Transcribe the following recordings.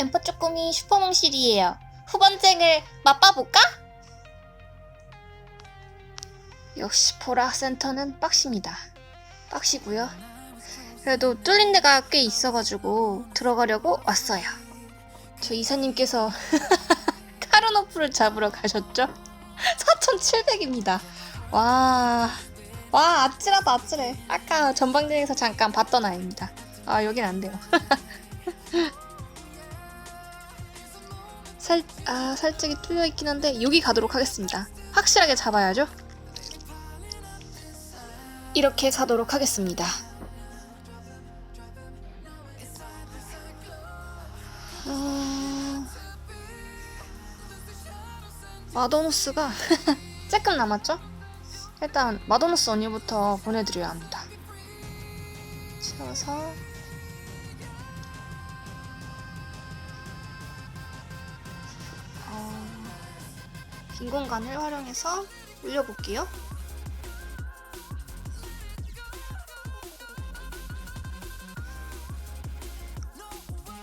엠퍼 쪼꼬미 슈퍼몽실이에요. 후반쟁을 맛봐볼까? 역시 보라 센터는 빡십니다. 빡시고요. 그래도 뚫린 데가 꽤 있어가지고 들어가려고 왔어요. 저 이사님께서 카르노프를 잡으러 가셨죠? 4,700입니다. 와, 와 아찔하다 아찔해. 아까 전방전에서 잠깐 봤던 아이입니다. 아 여긴 안 돼요. 살, 아 살짝이 뚫려 있긴 한데 여기 가도록 하겠습니다. 확실하게 잡아야죠. 이렇게 가도록 하겠습니다. 어... 마도노스가 조금 남았죠? 일단 마도노스 언니부터 보내드려야 합니다. 채워서 빈 공간을 활용해서 올려볼게요.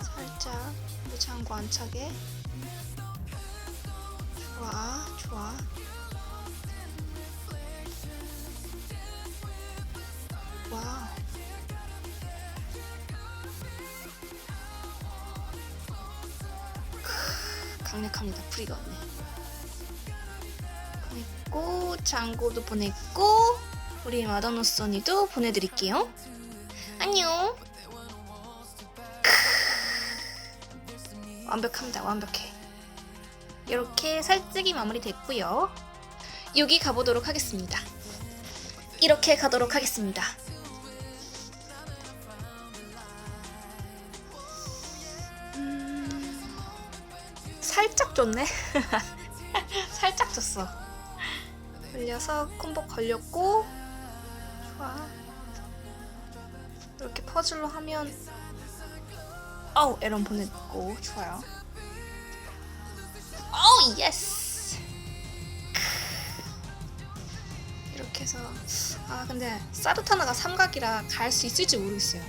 살짝 무장구 안 차게 좋아 좋아. 와 강력합니다. 프리가 없네 보냈고 장고도 보냈고 우리 마더노스 언니도 보내드릴게요 안녕 완벽합니다. 완벽해. 이렇게 살찌기 마무리 됐고요. 여기 가보도록 하겠습니다. 이렇게 가도록 하겠습니다. 음, 살짝 줬네. 살짝 줬어. 걸려서 콤보 걸렸고 좋아. 이렇게 퍼즐로 하면 어우 에런 보냈고 좋아요. 어우 예스! 이렇게 해서 아 근데 사르타나가 삼각이라 갈 수 있을지 모르겠어요.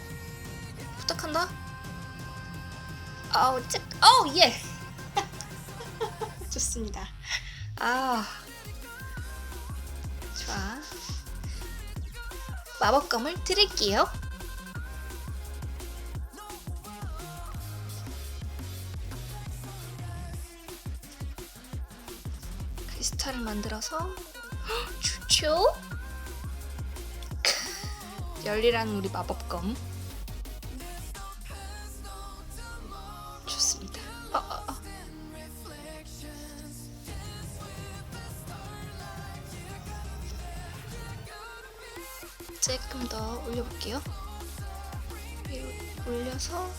부탁한다? 어우 찌 어우 예! 좋습니다. 아 좋아 마법검을 드릴게요 크리스탈을 만들어서 헉, 좋죠? 열리라는 우리 마법검 조금 더 올려볼게요. 올려서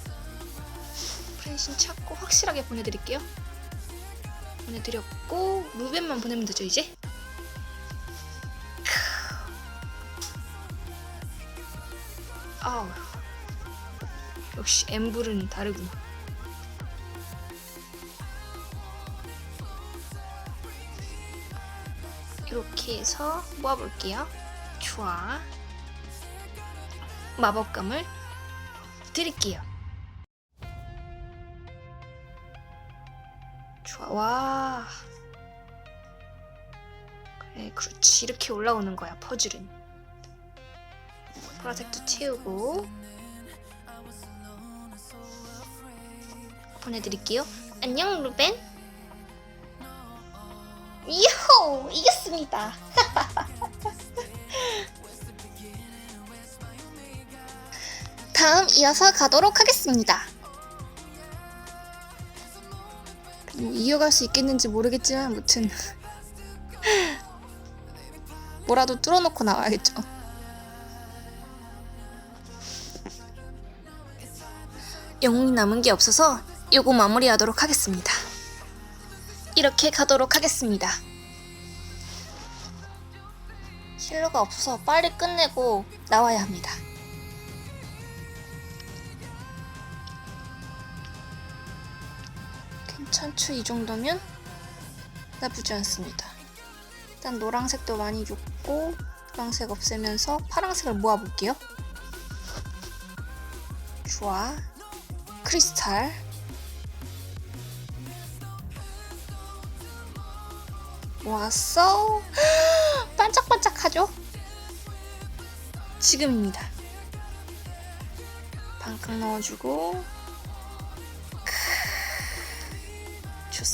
프레신 찾고 확실하게 보내드릴게요. 보내드렸고 루벤만 보내면 되죠 이제? 아우 역시 엠블은 다르구나 이렇게 해서 모아볼게요 좋아 마법감을 드릴게요. 좋아. 와. 그래 그렇지. 이렇게 올라오는 거야 퍼즐은. 보라색도 채우고. 보내드릴게요. 안녕 루벤. 이호! 이겼습니다 다음 이어서 가도록 하겠습니다 뭐 이어갈 수 있겠는지 모르겠지만 무튼 뭐라도 뚫어놓고 나와야겠죠. 영웅이 남은 게 없어서 요거 마무리하도록 하겠습니다. 이렇게 가도록 하겠습니다. 힐러가 없어서 빨리 끝내고 나와야 합니다. 천추 이 정도면 나쁘지 않습니다. 일단 노란색도 많이 줬고 노란색 없애면서 파란색을 모아볼게요. 좋아. 크리스탈. 모았어. 반짝반짝하죠? 지금입니다. 반값 넣어주고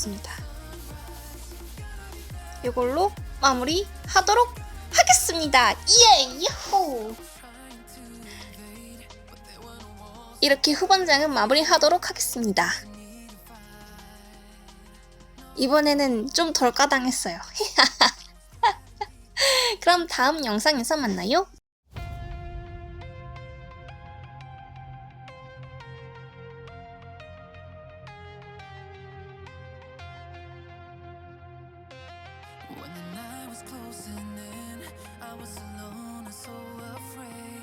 좋습니다. 이걸로 마무리 하도록 하겠습니다. 예! 야호! 이렇게 후반장은 마무리 하도록 하겠습니다. 이번에는 좀 덜 까당했어요. 그럼 다음 영상에서 만나요. When the night was closing in, I was alone and so afraid.